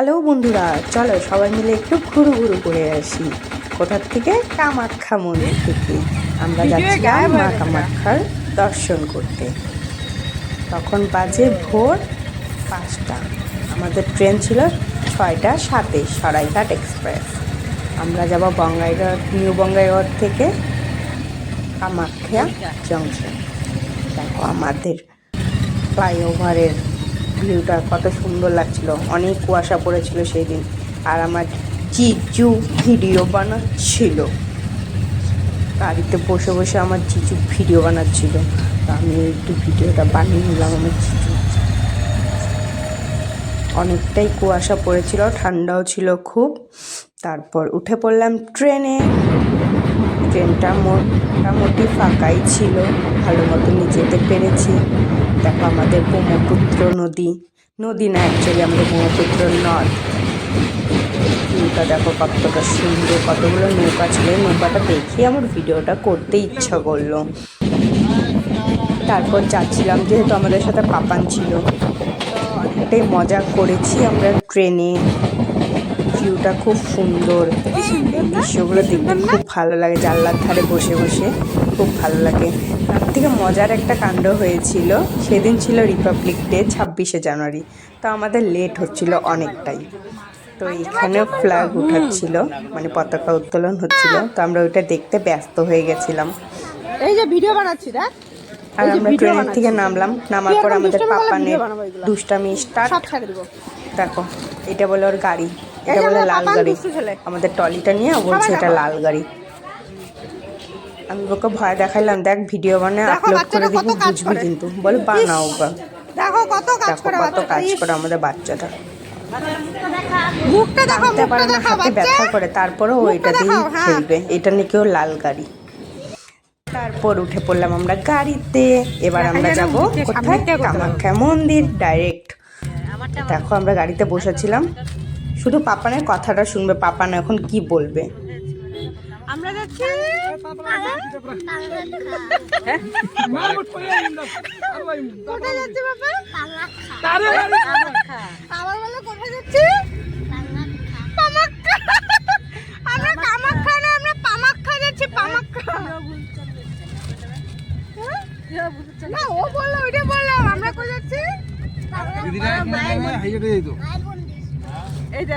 Hello বন্ধুরা চলো সবাই মিলে একটু ঘুরু ঘুরু করে আসি। কোথার থেকে? কামাখ্যা মন্দির থেকে। আমরা যাচ্ছিলাম মা কামাখ্যার দর্শন করতে। তখন বাজে ভোর পাঁচটা। আমাদের ট্রেন ছিল ছয়টা সাতে সরাইঘাট এক্সপ্রেস। আমরা যাব বঙ্গাইগড় নিউ বঙ্গাইগাঁও থেকে কামাখ্যা জংশন। দেখো আমাদের ফ্লাইওভারের ভিউটা কত সুন্দর লাগছিল। অনেক কুয়াশা পড়েছিল সেই দিন আর আমার জিজু ভিডিও বানাচ্ছিল। গাড়িতে বসে বসে আমার জিজু ভিডিও বানাচ্ছিল। তো আমি একটু ভিডিওটা বানিয়ে নিলাম আমার জিজু। অনেকটাই কুয়াশা পড়েছিল, ঠান্ডাও ছিল খুব। তারপর উঠে পড়লাম ট্রেনে। ট্রেনটা মোটামুটি ফাঁকাই ছিল। ভালো মতনই যেতে পেরেছি। দেখো আমাদের ব্রহ্মপুত্র নদী। নদী না অ্যাকচুয়ালি আমাদের ব্রহ্মপুত্র নদ। নৌকা দেখো কতটা সুন্দর, কতগুলো নৌকা ছিল। নৌকাটা দেখে আমার ভিডিওটা করতে ইচ্ছা করল। তারপর যাচ্ছিলাম, যেহেতু আমাদের সাথে পাপান ছিল। অনেকটাই মজা করেছি আমরা ট্রেনে। ভিউটা খুব সুন্দর। দৃশ্যগুলো দেখতে খুব ভালো লাগে জানলার ধারে বসে বসে খুব ভালো লাগে। তার থেকে মজার একটা কাণ্ড হয়েছিল সেদিন ছিল রিপাবলিক ডে ছাব্বিশে জানুয়ারি। তো আমাদের লেট হচ্ছিল অনেকটাই। তো এখানে ফ্ল্যাগ উঠাচ্ছিল মানে পতাকা উত্তোলন হচ্ছিল। তো আমরা ওইটা দেখতে ব্যস্ত হয়ে গেছিলাম। এই যে ভিডিও বানাচ্ছি দেখ। আর আমরা ট্রেনের থেকে নামলাম নামার পর আমাদের দুষ্টামি করলে পাপানের video বানাবো এগুলা। দুষ্টামি স্টার্ট দেখো এটা বলে ওর গাড়ি। এটা বলে লাল গাড়ি। আমাদের টলিটা নিয়ে বলছে এটা লাল গাড়ি। আমি ওকে ভয় দেখাইলাম দেখ ভিডিও বানিয়ে আপলোড করে দিব বুঝবি। কিন্তু। বলে বানাও গা দেখো কত কাজ করে কত কাজ করে আমাদের বাচ্চাটা। মুখটা দেখো মুখটা দেখো হাতে ব্যথা করে। তারপরেও মুখটা ওইটা দেখাও, হ্যাঁ। খেলবে। এটা নিয়ে কেউ লাল গাড়ি। তারপর উঠে পড়লাম আমরা গাড়িতে। এবার আমরা যাব কোথায়? কামাখ্যা মন্দির ডাইরেক্ট দেখো আমরা গাড়িতে বসেছিলাম। শুধু পাপানের কথাটা শুনবে পাপান এখন কি বলবে? আমরা যাচ্ছি। না আমরা পামাক্কা যাচ্ছি পামাক্কা। হ্যাঁ? না ও বলল ওইটা বললাম। আমরা কোথায় যাচ্ছি? দিদিরা যেত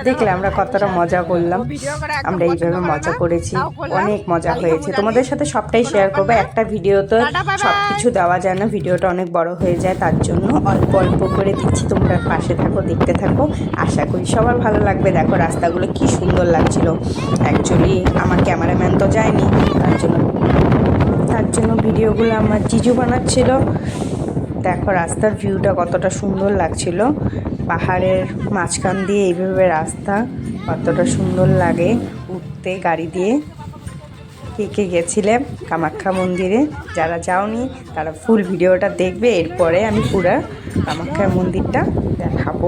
দেখলে আমরা কতটা মজা করলাম। ভিডিও আমরা এইভাবে মজা করেছি, অনেক মজা হয়েছে। তোমাদের সাথে সবটাই শেয়ার করব। একটা bye bye। সব কিছু দেওয়া যায় না। ভিডিওটা অনেক বড় হয়ে যায়, তার জন্য অল্প অল্প করে দিচ্ছি। তোমরা পাশে থাকো, দেখতে থাকো। আশা করি সবার ভালো লাগবে। দেখো রাস্তাগুলো কি সুন্দর লাগছিল। অ্যাকচুয়ালি আমার ক্যামেরাম্যান তো যায়নি। তার জন্য তার জন্য ভিডিওগুলো আমার জিজু বানাচ্ছিল। দেখো, রাস্তার ভিউটা কতটা সুন্দর লাগছিল। পাহাড়ের মাঝখান দিয়ে এইভাবে রাস্তা কতটা সুন্দর লাগে উঠতে, গাড়ি দিয়ে। কে কে গেছিলে কামাখ্যা মন্দিরে? যারা যাওনি, তারা ফুল ভিডিওটা দেখবে, এরপরে আমি পুরা কামাখ্যা মন্দিরটা দেখাবো।